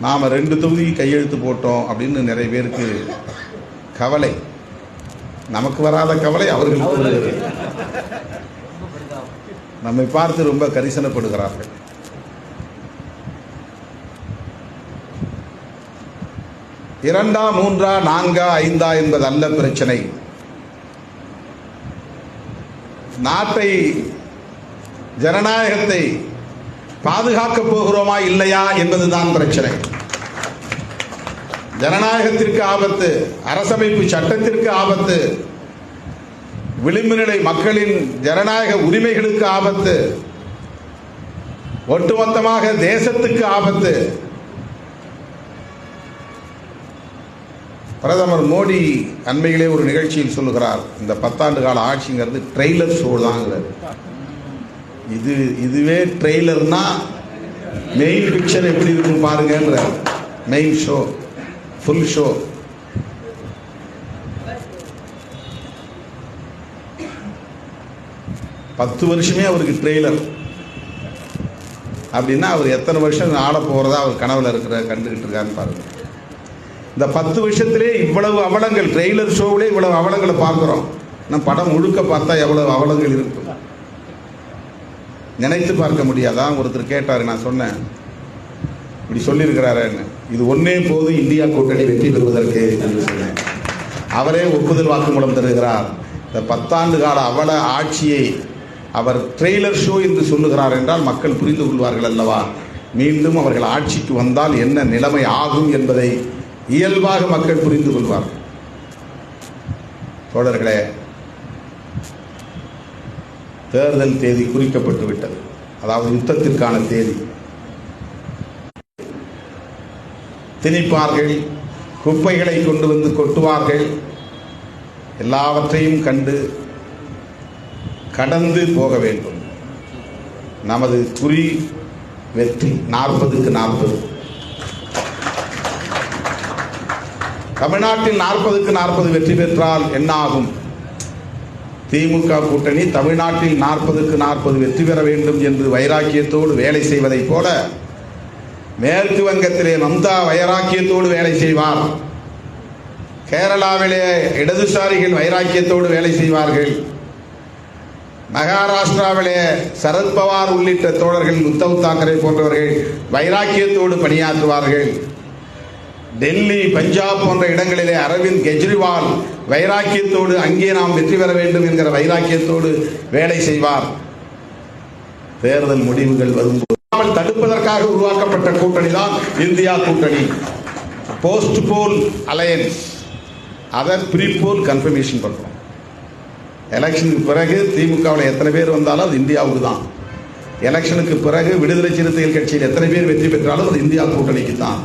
நாம் ரெண்டு தொகுதி கையெழுத்து போட்டோம் அப்படின்னு நிறைய பேருக்கு கவலை. நமக்கு வராத கவலை அவர்களுக்கு வருகிறது. நம்மை பார்த்து ரொம்ப கரிசனப்படுகிறார்கள். இரண்டா மூன்றா நான்கா ஐந்தா என்பது அல்ல பிரச்சனை. நாட்டை ஜனநாயகத்தை பாதுகாக்கப் போகிறோமா இல்லையா என்பதுதான் பிரச்சனை. ஜனநாயகத்திற்கு ஆபத்து அரசமைப்பு சட்டத்திற்கு ஆபத்து விளிம்பு நிலை மக்களின் ஜனநாயக உரிமைகளுக்கு ஆபத்து ஒட்டுமொத்தமாக தேசத்துக்கு ஆபத்து. பிரதமர் மோடி அண்மையிலே ஒரு நிகழ்ச்சியில் சொல்லுகிறார் இந்த பத்தாண்டு கால ஆட்சிங்கிறது ட்ரெய்லர் ஷோ தாங்கிறார் இது இதுவே ட்ரெய்லர்னா மெயின் பிக்சர் எப்படி இருக்கும் பாருங்கன்ற மெயின் ஷோ ஃபுல் ஷோ பத்து வருஷமே அவருக்கு ட்ரெய்லர் அப்படின்னா அவர் எத்தனை வருஷம் ஆட போகிறதா அவர் கனவில் இருக்கிற கண்டுகிட்டு இருக்காருன்னு பாருங்க. இந்த பத்து வருஷத்திலே இவ்வளவு அவலங்கள் ட்ரெய்லர் ஷோவிலே இவ்வளவு அவலங்களை பார்க்குறோம். நம்ம படம் முழுக்க பார்த்தா எவ்வளவு அவலங்கள் இருக்கும். நினைத்து பார்க்க முடியாதான் ஒருத்தர் கேட்டார் நான் சொன்னேன். இப்படி சொல்லியிருக்கிறாருன்னு. இது ஒன்னே போது இந்தியா கூட்டணி வெற்றி பெறுவதற்கு என்று சொன்னேன். அவரே ஒப்புதல் வாக்குமூலம் தருகிறார். இந்த பத்தாண்டு கால அவல ஆட்சியை அவர் ட்ரெய்லர் ஷோ என்று சொல்லுகிறார் என்றால் மக்கள் புரிந்து கொள்வார்கள் அல்லவா? மீண்டும் அவர்கள் ஆட்சிக்கு வந்தால் என்ன நிலைமை ஆகும் என்பதை இயல்பாக மக்கள் புரிந்து கொள்வார்கள். தோழர்களே தேர்தல் தேதி குறிக்கப்பட்டு விட்டது. அதாவது யுத்தத்திற்கான தேதி. திணிப்பார்கள் குப்பைகளை கொண்டு வந்து கொட்டுவார்கள். எல்லாவற்றையும் கண்டு கடந்து போக வேண்டும். நமது குறி வெற்றி நாற்பதுக்கு நாற்பது. தமிழ்நாட்டில் நாற்பதுக்கு நாற்பது வெற்றி பெற்றால் என்ன ஆகும் திமுக கூட்டணி தமிழ்நாட்டில் நாற்பதுக்கு நாற்பது வெற்றி பெற வேண்டும் என்று வைராக்கியத்தோடு வேலை செய்வதைப் போல மேற்கு வங்கத்திலே மம்தா வைராக்கியத்தோடு வேலை செய்வார். கேரளாவிலே இடதுசாரிகள் வைராக்கியத்தோடு வேலை செய்வார்கள். மகாராஷ்டிராவிலே சரத்பவார் உள்ளிட்ட தோழர்கள் உத்தவ் தாக்கரே போன்றவர்கள் வைராக்கியத்தோடு பணியாற்றுவார்கள். டெல்லி பஞ்சாப் போன்ற இடங்களிலே அரவிந்த் கெஜ்ரிவால் வைராக்கியத்தோடு அங்கே நாம் வெற்றி பெற வேண்டும் என்கிற வைராக்கியத்தோடு வேலை செய்வார். தேர்தல் முடிவுகள் வரும்போது தடுப்பதற்காக உருவாக்கப்பட்ட கூட்டணி தான் இந்தியா கூட்டணி. போஸ்ட் போல் அலையன்ஸ் அதை ப்ரீபோல் கன்ஃபர்மேஷன் பண்ணுறோம் எலெக்ஷனுக்கு பிறகு திமுகவில் எத்தனை பேர் வந்தாலும் அது இந்தியாவுக்கு தான். எலெக்ஷனுக்கு பிறகு விடுதலை சிறுத்தைகள் கட்சியில் எத்தனை பேர் வெற்றி பெற்றாலும் அது இந்தியா கூட்டணிக்கு தான்.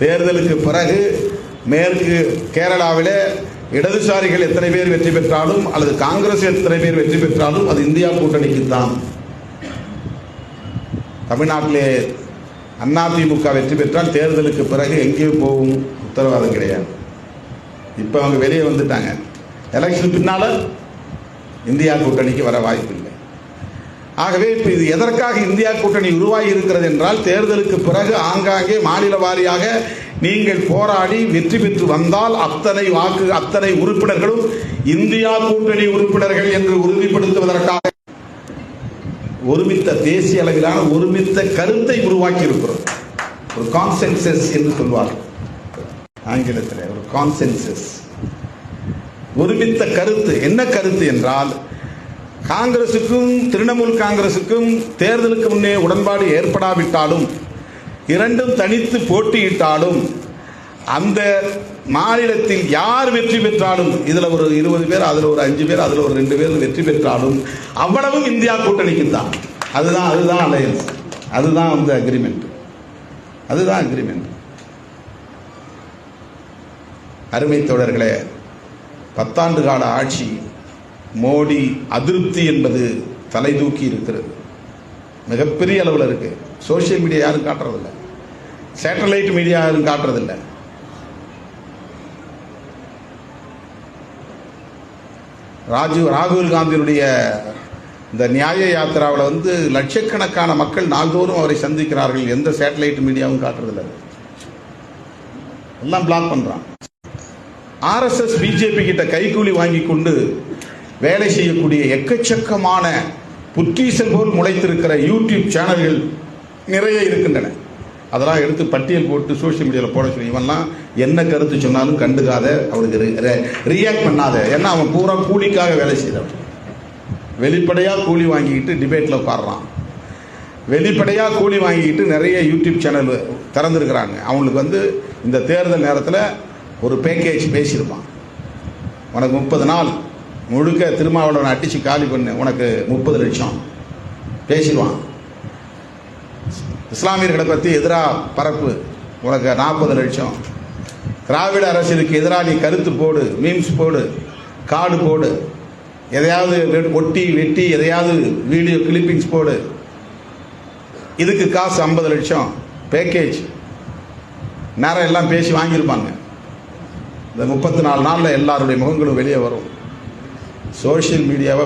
தேர்தலுக்கு பிறகு மேற்கு கேரளாவிலே இடதுசாரிகள் எத்தனை பேர் வெற்றி பெற்றாலும் அல்லது காங்கிரஸ் எத்தனை பேர் வெற்றி பெற்றாலும் அது இந்தியா கூட்டணிக்கு தான். தமிழ்நாட்டிலே அதிமுக வெற்றி பெற்றால் தேர்தலுக்கு பிறகு எங்கேயும் போகும் உத்தரவாதம் கிடையாது. இப்போ அவங்க வெளியே வந்துட்டாங்க. எலெக்ஷன் பின்னால் இந்தியா கூட்டணிக்கு வர வாய்ப்பு ஆகவே இப்போ இது எதற்காக இந்தியா கூட்டணி உருவாகி இருக்கிறது என்றால் தேர்தலுக்கு பிறகு ஆங்காங்கே மாநில வாரியாக நீங்கள் போராடி வெற்றி பெற்று வந்தால் அத்தனை வாக்கு அத்தனை உறுப்பினர்களும் இந்தியா கூட்டணி உறுப்பினர்கள் என்று உறுதிப்படுத்துவதற்காக ஒருமித்த தேசிய அளவிலான ஒருமித்த கருத்தை உருவாக்கி இருக்கிறோம் ஒரு கான்சென்சஸ் என்று சொல்வார் ஆங்கிலத்தில் ஒரு கான்சென்சஸ் ஒருமித்த கருத்து என்ன கருத்து என்றால் காங்கிரசுக்கும் திரிணாமுல் காங்கிரசுக்கும் தேர்தலுக்கு முன்னே உடன்பாடு ஏற்படாவிட்டாலும் இரண்டும் தனித்து போட்டியிட்டாலும் அந்த மாநிலத்தில் யார் வெற்றி பெற்றாலும் இதில் ஒரு இருபது பேர் அதில் ஒரு அஞ்சு பேர் அதில் ஒரு ரெண்டு பேர் வெற்றி பெற்றாலும் அவ்வளவும் இந்தியா கூட்டணிக்கு தான் அதுதான் அதுதான் அலையன்ஸ் அதுதான் வந்து அக்ரிமெண்ட் அதுதான் அக்ரிமெண்ட் அருமை தோழர்களே பத்தாண்டு கால ஆட்சி மோடி அதிருப்தி என்பது தலை தூக்கி இருக்கிறது. மிகப்பெரிய அளவில் இருக்கு. சோஷியல் மீடியா யாரும் காட்டுறதில்ல. சேட்டலைட் மீடியா யாரும் காட்டுறதில்ல. ராஜீவ் ராகுல் காந்தியினுடைய இந்த நியாய யாத்திராவில் வந்து லட்சக்கணக்கான மக்கள் நாள்தோறும் அவரை சந்திக்கிறார்கள். எந்த சேட்டலைட் மீடியாவும் காட்டுறதில்ல. எல்லாம் பிளாக் பண்ணுறான் ஆர்எஸ்எஸ் பிஜேபி கிட்ட கைக்கூலி வாங்கி கொண்டு வேலை செய்யக்கூடிய எக்கச்சக்கமான புத்தீசல் போல் முளைத்திருக்கிற யூடியூப் சேனல்கள் நிறைய இருக்கின்றன. அதெல்லாம் எடுத்து பட்டியல் போட்டு சோஷியல் மீடியாவில் போட சொல்லி இவன்லாம் என்ன கருத்து சொன்னாலும் கண்டுக்காத அவனுக்கு ரியாக்ட் பண்ணாத. ஏன்னா அவன் பூரா கூலிக்காக வேலை செய்தவன். வெளிப்படையாக கூலி வாங்கிக்கிட்டு டிபேட்டில் உட்காடுறான் வெளிப்படையாக கூலி வாங்கிக்கிட்டு நிறைய யூடியூப் சேனல் திறந்துருக்கிறாங்க. அவங்களுக்கு வந்து இந்த தேர்தல் நேரத்தில் ஒரு பேக்கேஜ் பேசியிருப்பான். உனக்கு முப்பது நாள். முழுக்க திருமாவளவனை அடித்து காலி பண்ணு. உனக்கு முப்பது லட்சம். பேசிடுவான். இஸ்லாமியர்களை பற்றி எதிராக பரப்பு. உனக்கு நாற்பது லட்சம். திராவிட அரசியலுக்கு எதிராக நீ கருத்து போடு மீம்ஸ் போடு காடு போடு. எதையாவது ஒட்டி வெட்டி எதையாவது வீடியோ கிளிப்பிங்ஸ் போடு. இதுக்கு காசு ஐம்பது லட்சம். பேக்கேஜ் நேரம் எல்லாம் பேசி வாங்கியிருப்பாங்க. இந்த முப்பத்தி நாலு நாளில் எல்லாருடைய முகங்களும் வெளியே வரும். சோஷியல் மீடியாவை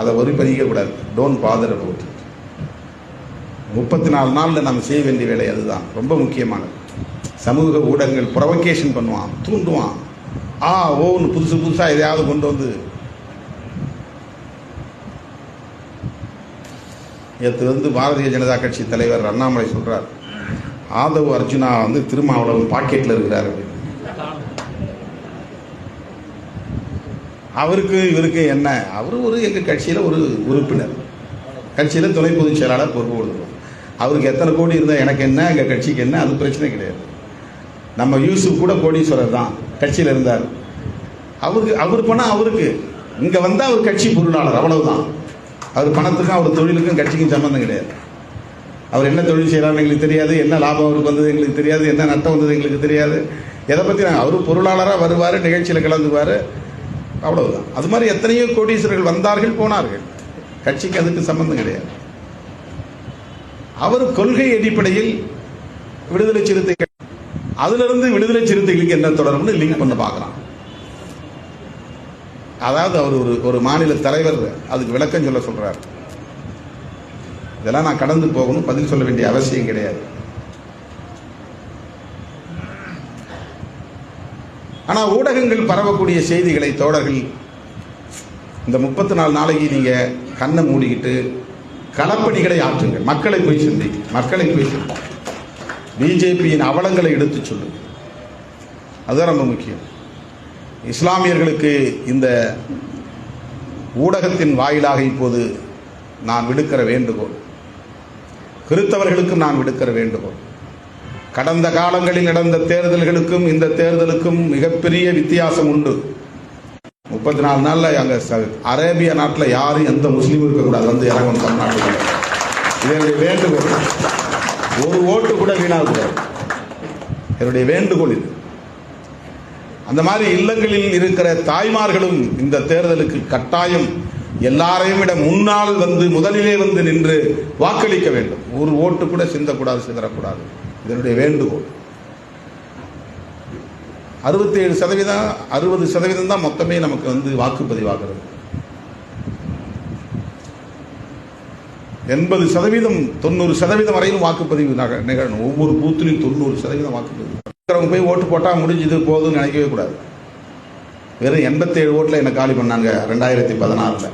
அதை ஒரு கூடாது. டோன்ட் பாதர் அபவுட் முப்பத்தி நாலு நாளில் நம்ம செய்ய வேண்டிய வேலை அதுதான். ரொம்ப முக்கியமானது. சமூக ஊடகங்கள் ப்ரொவகேஷன் பண்ணுவான் தூண்டுவான். ஆ ஓன்னு புதுசு புதுசாக எதையாவது கொண்டு வந்து நேற்று வந்து பாரதிய ஜனதா கட்சி தலைவர் அண்ணாமலை சொல்கிறார் ஆதவ் அர்ஜுனா வந்து திருமாவளவன் பாக்கெட்டில் இருக்கிறார் அப்படின்னு. அவருக்கு இவருக்கு என்ன? அவர் ஒரு எங்கள் கட்சியில் ஒரு உறுப்பினர். கட்சியில் துணை பொதுச் செயலாளர் பொறுப்பு கொடுக்குறோம் அவருக்கு எத்தனை கோடி இருந்தால் எனக்கு என்ன எங்கள் கட்சிக்கு என்ன அது பிரச்சனை கிடையாது. நம்ம யூசுப் கூட கோடீஸ்வரர் தான் கட்சியில் இருந்தார். அவருக்கு அவர் பணம் அவருக்கு. இங்கே வந்தால் அவர் கட்சி பொருளாளர் அவ்வளவுதான். அவர் பணத்துக்கும் அவர் தொழிலுக்கும் கட்சிக்கும் சம்மந்தம் கிடையாது. அவர் என்ன தொழில் செய்கிறாருன்னு எங்களுக்கு தெரியாது என்ன லாபம் அவருக்கு வந்தது எங்களுக்கு தெரியாது என்ன நட்டம் வந்தது எங்களுக்கு தெரியாது. எதை பற்றி நாங்கள் அவர் பொருளாளராக வருவார் நிகழ்ச்சியில் கலந்துவார் அவ்வளவுதான். அது மாதிரி எத்தனையோ கோடீஸ்வரர்கள் வந்தார்கள் போனார்கள். கட்சிக்கு அதுக்கு சம்பந்தம் கிடையாது. அவர் கொள்கை அடிப்படையில் விடுதலை சிறுத்தைகள் அதிலிருந்து விடுதலை சிறுத்தைகளுக்கு என்ன தொடர்புன்னு லிங்க் பண்ண பார்க்கலாம். அதாவது அவர் ஒரு ஒரு மாநில தலைவர் அதுக்கு விளக்கம் சொல்ல சொல்றார். இதெல்லாம் நான் கடந்து போகணும் பதில் சொல்ல வேண்டிய அவசியம் கிடையாது. ஆனா ஊடகங்கள் பரவக்கூடிய செய்திகளை தோழர்கள் இந்த முப்பத்தி நாலு நாளைக்கு நீங்க கண்ணை மூடிக்கிட்டு களப்பணிகளை ஆற்றுங்கள். மக்களை போய் சந்தி. மக்களை போய் சந்தி. பிஜேபியின் அவலங்களை எடுத்துச் சொல்லுங்க அதுதான் ரொம்ப முக்கியம். இஸ்லாமியர்களுக்கு இந்த ஊடகத்தின் வாயிலாக இப்போது நான் விடுக்கிற வேண்டுகோள். கிறித்தவர்களுக்கும் நான் விடுக்கிற வேண்டுகோள். கடந்த காலங்களில் நடந்த தேர்தல்களுக்கும் இந்த தேர்தலுக்கும் மிகப்பெரிய வித்தியாசம் உண்டு. முப்பத்தி நாலு நாளில் அங்கே ச- அரேபிய நாட்டில் யாரும் எந்த முஸ்லீமும் இருக்கக்கூடாது வந்து இறங்கும் தமிழ்நாட்டில். இதனுடைய என்னுடைய வேண்டுகோள். ஒரு ஓட்டு கூட வீணாகக்கூடாது என்னுடைய வேண்டுகோள் இது. அந்த மாதிரி இல்லங்களில் இருக்கிற தாய்மார்களும் இந்த தேர்தலுக்கு கட்டாயம் எல்லாரையும் விட முன்னால் வந்து முதலிலே வந்து நின்று வாக்களிக்க வேண்டும். ஒரு ஓட்டு கூட சிந்தக்கூடாது சிதறக்கூடாது. இதனுடைய வேண்டுகோள். அறுபத்தி ஏழு சதவீதம் அறுபது சதவீதம் தான் மொத்தமே நமக்கு வந்து வாக்குப்பதிவாகிறது எண்பது சதவீதம் தொண்ணூறு சதவீதம் வரையிலும் வாக்குப்பதிவு நிகழணும். ஒவ்வொரு பூத்திலையும் தொண்ணூறு சதவீதம் வாக்குப்பதிவு போய் ஓட்டு போட்டால் முடிஞ்சது போதும்னு நினைக்கவே கூடாது. வெறும் எண்பத்தேழு ஓட்டில் என்ன காலி பண்ணாங்க? ரெண்டாயிரத்தி பதினாறில்.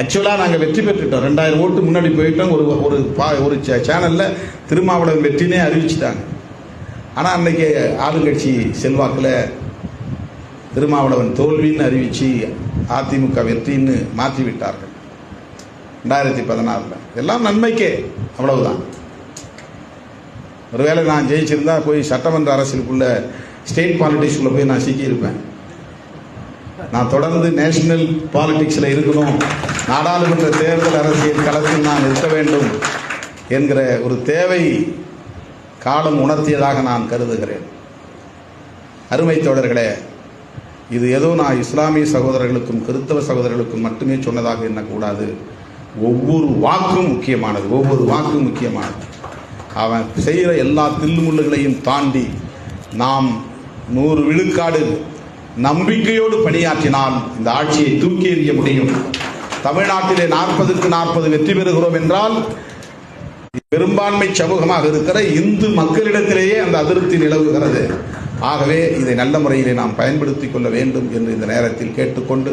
ஆக்சுவலாக நாங்கள் வெற்றி பெற்றுட்டோம். ரெண்டாயிரம் ஓட்டு முன்னாடி போயிட்டோம். ஒரு ஒரு பா ஒரு சேனலில் திருமாவளவன் வெற்றினே அறிவிச்சிட்டாங்க. ஆனால் அன்னைக்கு ஆளுங்கட்சி செல்வாக்கில் திருமாவளவன் தோல்வின்னு அறிவித்து அதிமுக வெற்றின்னு மாற்றி விட்டார்கள் ரெண்டாயிரத்தி பதினாறில். எல்லாம் நன்மைக்கே அவ்வளவுதான். ஒருவேளை நான் ஜெயிச்சிருந்தா போய் சட்டமன்ற அரசியலுக்குள்ள ஸ்டேட் பாலிட்டிக்ஸ்குள்ளே போய் நான் சிக்கியிருப்பேன். நான் தொடர்ந்து நேஷனல் பாலிட்டிக்ஸில் இருக்கணும். நாடாளுமன்ற தேர்தல் அரசியல் களத்தில் நான் இருக்க வேண்டும் என்கிற ஒரு தேவை காலம் உணர்த்தியதாக நான் கருதுகிறேன். அருமை தோழர்களே இது ஏதோ நான் இஸ்லாமிய சகோதரர்களுக்கும் கிறிஸ்தவ சகோதரர்களுக்கும் மட்டுமே சொன்னதாக எண்ணக்கூடாது. ஒவ்வொரு வாக்கும் முக்கியமானது ஒவ்வொரு வாக்கும் முக்கியமானது. அவன் செய்கிற எல்லா தில்லுமுள்ளுகளையும் தாண்டி நாம் நூறு விழுக்காடு நம்பிக்கையோடு பணியாற்றினால் இந்த ஆட்சியை தூக்கி எறிய முடியும். தமிழ்நாட்டிலே நாற்பதுக்கு நாற்பது வெற்றி பெறுகிறோம் என்றால் பெரும்பான்மை சமூகமாக இருக்கிற இந்து மக்களிடத்திலேயே அந்த அதிருப்தி நிலவுகிறது. ஆகவே இதை நல்ல முறையிலே நாம் பயன்படுத்திக் கொள்ள வேண்டும் என்று இந்த நேரத்தில் கேட்டுக்கொண்டு